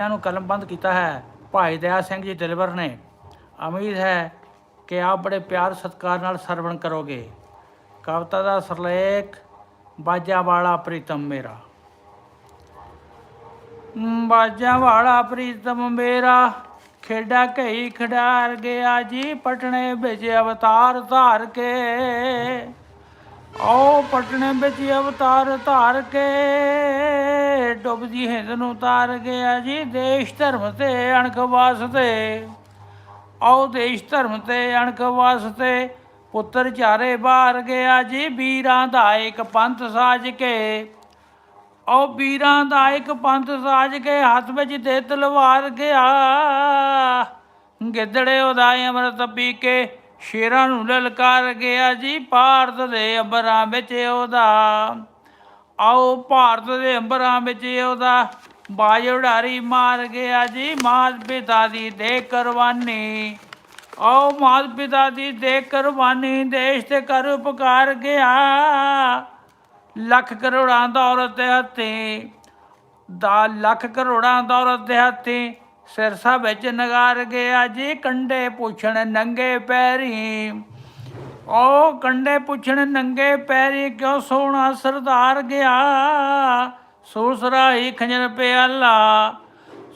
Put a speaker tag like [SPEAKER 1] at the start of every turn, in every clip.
[SPEAKER 1] ਇਹਨਾਂ ਨੂੰ ਕਲਮਬੰਦ ਕੀਤਾ ਹੈ। ਭਾਈ ਦਇਆ ਸਿੰਘ ਜੀ ਦਿਲਵਰ ਨੇ। ਉਮੀਦ ਹੈ ਕਿ ਆਪ ਬੜੇ ਪਿਆਰ ਸਤਿਕਾਰ ਨਾਲ ਸਰਵਣ ਕਰੋਗੇ। ਕਵਿਤਾ ਦਾ ਸਰਲੇਖ, ਬਾਜਾ ਵਾਲਾ ਪ੍ਰੀਤਮ ਮੇਰਾ। ਬਾਜਾ ਵਾਲਾ ਪ੍ਰੀਤਮ ਮੇਰਾ, ਖੇਡਾ ਕਈ ਖਿਡਾਰ ਗਿਆ ਜੀ, ਪਟਣੇ ਵਿੱਚ ਅਵਤਾਰ ਧਾਰ ਕੇ। ਆਓ ਪਟਣੇ ਵਿੱਚ ਅਵਤਾਰ ਧਾਰ ਕੇ ਡੁੱਬਦੀ ਹਿੰਦ ਨੂੰ ਤਾਰ ਗਿਆ ਜੀ ਦੇਸ਼ ਧਰਮ ਤੇ ਅਣਖ ਵਾਸਤੇ। ਆਓ ਦੇਸ਼ ਧਰਮ ਤੇ ਅਣਖ ਵਾਸਤੇ, ਪੁੱਤਰ ਚਾਰੇ ਬਾਹਰ ਗਿਆ ਜੀ ਵੀਰਾਂ ਦਾ ਇੱਕ ਪੰਥ ਸਾਜ ਕੇ। ਆਓ ਵੀਰਾਂ ਦਾ ਇੱਕ ਪੰਥ ਸਾਜ ਕੇ, ਹੱਥ ਵਿੱਚ ਦੇ ਤਲਵਾਰ ਗਿਆ। ਗਿੱਦੜੇ ਉਹਦਾ ਅੰਮ੍ਰਿਤ ਪੀ ਕੇ ਸ਼ੇਰਾਂ ਨੂੰ ਲਲਕਾਰ ਗਿਆ ਜੀ ਭਾਰਤ ਦੇ ਅੰਬਰਾਂ ਵਿੱਚ ਉਹਦਾ। ਆਓ ਭਾਰਤ ਦੇ ਅੰਬਰਾਂ ਵਿੱਚ ਉਹਦਾ। ਬਾਜ ਉਡਾਰੀ ਮਾਰ ਗਿਆ ਜੀ ਮਾਤ ਪਿਤਾ ਦੀ ਦੇ ਕੁਰਬਾਨੀ। ਆਓ ਮਾਤ ਪਿਤਾ ਦੀ ਦੇ ਕੁਰਬਾਨੀ ਦੇਸ਼ ਤੇ ਕਰ ਉਪਕਾਰ ਗਿਆ। ਲੱਖ ਕਰੋੜਾਂ ਦੌਲਤ ਦੇ ਹੱਥੀ। ਦਾ ਲੱਖ ਕਰੋੜਾਂ ਦੌਲਤ ਦੇ ਹੱਥੀ। ਸਿਰਸਾ ਵਿੱਚ ਨਗਾਰ ਗਿਆ ਜੀ, ਕੰਡੇ ਪੁੱਛਣ ਨੰਗੇ ਪੈਰੀ। ਓ ਕੰਡੇ ਪੁੱਛਣ ਨੰਗੇ ਪੈਰੀ ਕਿਉਂ ਸੋਹਣਾ ਸਰਦਾਰ ਗਿਆ? ਸੋਲ ਸਰਾਈ ਖੰਜਰ ਪਿਆਲਾ,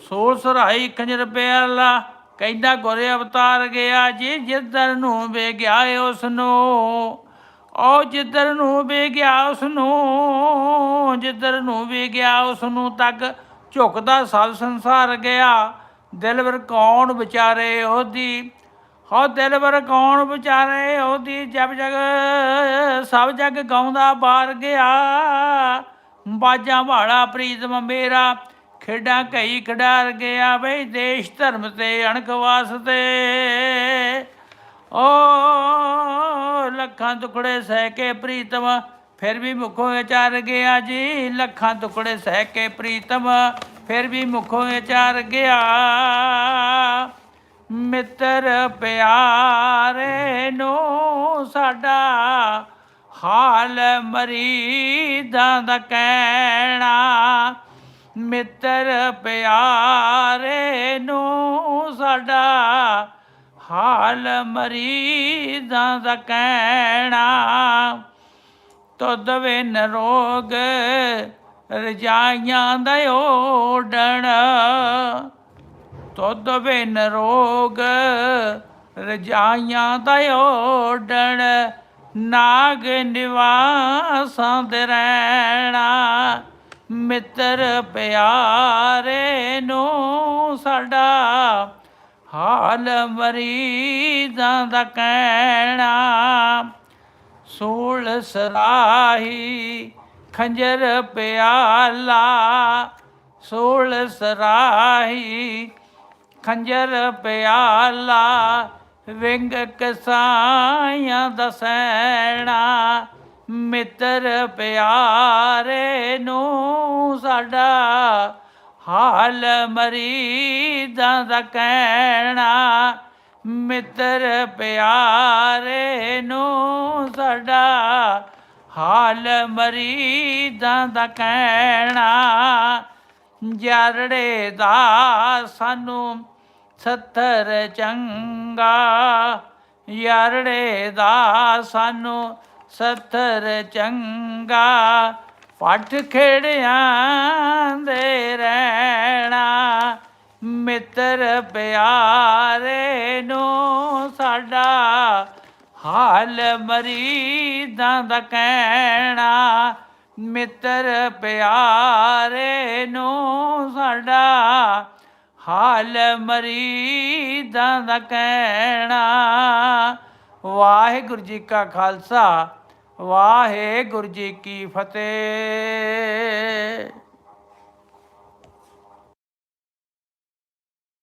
[SPEAKER 1] ਸੋਲ ਸਰਾਈ ਖੰਜਰ ਪਿਆਲਾ, ਕਹਿੰਦਾ ਗੋਰੇ ਅਵਤਾਰ ਗਿਆ ਜੀ, ਜਿੱਧਰ ਨੂੰ ਵੇ ਗਿਆ ਉਸ ਨੂੰ ਓ ਜਿੱਧਰ ਨੂੰ ਵੀ ਗਿਆ ਉਸ ਨੂੰ ਜਿੱਧਰ ਨੂੰ ਵੀ ਗਿਆ ਉਸ ਨੂੰ ਤੱਕ ਝੁਕਦਾ ਸਭ ਸੰਸਾਰ ਗਿਆ। ਦਿਲਵਰ ਕੌਣ ਵਿਚਾਰੇ ਉਹਦੀ? ਹੋ ਦਿਲਵਰ ਕੌਣ ਵਿਚਾਰੇ ਉਹਦੀ? ਜਬ ਜਗ, ਸਭ ਜਗ ਗਾਉਂਦਾ ਬਾਰ ਗਿਆ। ਬਾਜਾਂ ਵਾਲਾ ਪ੍ਰੀਤਮ ਮੇਰਾ, ਖੇਡਾਂ ਕਈ ਖਿਡਾਰ ਗਿਆ ਬਈ ਦੇਸ਼ ਧਰਮ ਤੇ ਅਣਖ ਵਾਸਤੇ। ਓ ਲੱਖਾਂ ਟੁਕੜੇ ਸਹਿ ਕੇ ਪ੍ਰੀਤਮ, ਫਿਰ ਵੀ ਮੁਖੋਂ ਵਿਚਾਰ ਗਿਆ ਜੀ। ਲੱਖਾਂ ਟੁਕੜੇ ਸਹਿ ਕੇ ਪ੍ਰੀਤਮ ਫਿਰ ਵੀ ਮੁਖੋਂ ਵਿਚਾਰ ਗਿਆ। ਮਿੱਤਰ ਪਿਆਰੇ ਨੂੰ ਸਾਡਾ ਹਾਲ ਮਰੀਦਾਂ ਦਾ ਕਹਿਣਾ। ਮਿੱਤਰ ਪਿਆਰੇ ਨੂੰ ਸਾਡਾ ਹਾਲ ਮਰੀਦਾਂ ਦਾ ਕਹਿਣਾ। ਤੁਧ ਵਿਨ ਰੋਗ ਰਜਾਈਆਂ ਦਾ ਓਡਣ ਤੁਧ ਵਿਨ ਰੋਗ ਰਜਾਈਆਂ ਦਾ ਓਡਣ ਨਾਗ ਨਿਵਾਸਾਂ ਦੇ ਰਹਿਣਾ। ਮਿੱਤਰ ਪਿਆਰੇ ਨੂੰ ਸਾਡਾ ਹਾਲ ਮਰੀਦਾਂ ਦਾ ਕਹਿਣਾ। ਸੂਲ ਸਰਾਹੀ ਖੰਜਰ ਪਿਆਲਾ ਸੂਲ ਸਰਾਹੀ। ਖੰਜਰ ਪਿਆਲਾ, ਵਿੰਗ ਕਸਾਈਆਂ ਦਾ ਸੈਣਾ। ਮਿੱਤਰ ਪਿਆਰੇ ਨੂੰ ਸਾਡਾ ਹਾਲ ਮਰੀਦਾਂ ਦਾ ਕਹਿਣਾ। ਮਿੱਤਰ ਪਿਆਰੇ ਨੂੰ ਸਾਡਾ ਹਾਲ ਮਰੀਦਾਂ ਦਾ ਕਹਿਣਾ, ਜਰੜੇ ਦਾ ਸਾਨੂੰ ਸੱਤਰ ਚੰਗਾ, ਯਾਰੜੇ ਦਾ ਸਾਨੂੰ ਸੱਤਰ ਚੰਗਾ, ਪੱਠ ਖੇੜਿਆਂ ਦੇ ਰਹਿਣਾ, ਮਿੱਤਰ ਪਿਆਰੇ ਨੂੰ ਸਾਡਾ ਹਾਲ ਮਰੀਦਾਂ ਦਾ ਕਹਿਣਾ, ਮਿੱਤਰ ਪਿਆਰੇ ਨੂੰ ਸਾਡਾ। ਹਾਲ ਮਰੀਦਾਂ ਦਾ ਕਹਿਣਾ, ਵਾਹਿਗੁਰੂ ਜੀ ਕਾ ਖਾਲਸਾ, ਵਾਹਿਗੁਰੂ ਜੀ ਕੀ ਫਤਿਹ।